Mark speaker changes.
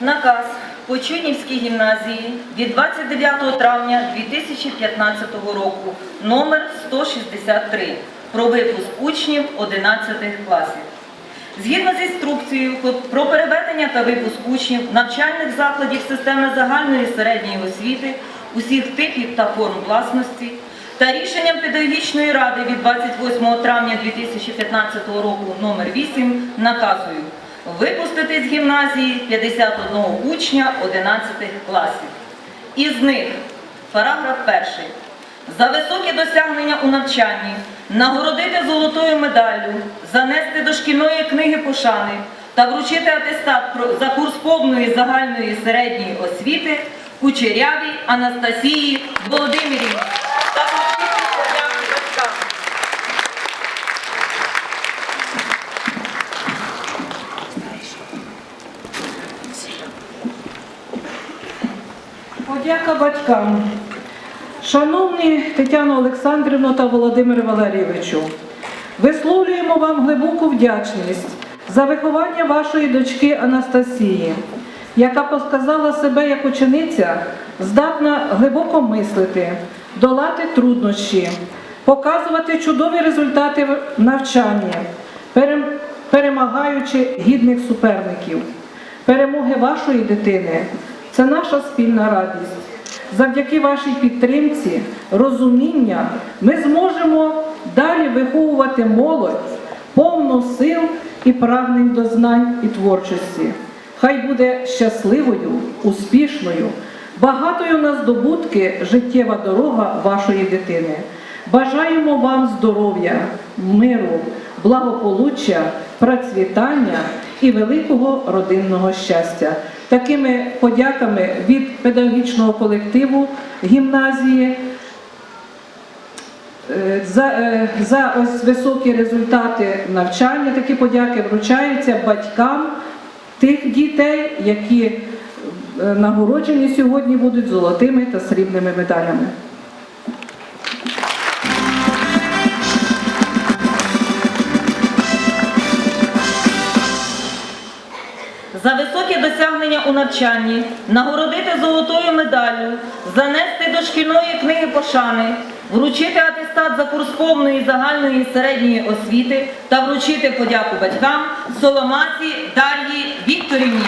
Speaker 1: Наказ Почунівській гімназії від 29 травня 2015 року номер 163 про випуск учнів 11 класів. Згідно з інструкцією про переведення та випуск учнів навчальних закладів системи загальної середньої освіти усіх типів та форм власності та рішенням педагогічної ради від 28 травня 2015 року номер 8 наказую випустити з гімназії 51 учня 11 класів. Із них параграф перший. За високі досягнення у навчанні нагородити золотою медаллю, занести до шкільної книги пошани та вручити атестат за курс повної загальної середньої освіти Кучерявій Анастасії Володимирівні. Та вручити подяку батькам.
Speaker 2: Подяка батькам. Шановні Тетяно Олександрівно та Володимир Валерійовичу, висловлюємо вам глибоку вдячність за виховання вашої дочки Анастасії, яка показала себе як учениця, здатна глибоко мислити, долати труднощі, показувати чудові результати в навчанні, перемагаючи гідних суперників. Перемоги вашої дитини це наша спільна радість. Завдяки вашій підтримці, розуміння ми зможемо далі виховувати молодь повну сил і прагнень до знань і творчості. Хай буде щасливою, успішною, багатою на здобутки життєва дорога вашої дитини. Бажаємо вам здоров'я, миру, благополуччя, процвітання і великого родинного щастя. Такими подяками від педагогічного колективу гімназії е, за, е, за ось високі результати навчання. Такі подяки вручаються батькам тих дітей, які е, нагороджені сьогодні будуть золотими та срібними медалями.
Speaker 1: Досягнення у навчанні нагородити золотою медаллю, занести до шкільної книги пошани, вручити атестат за курс повної загальної середньої освіти та вручити подяку батькам Соломаці Дар'ї Вікторівні.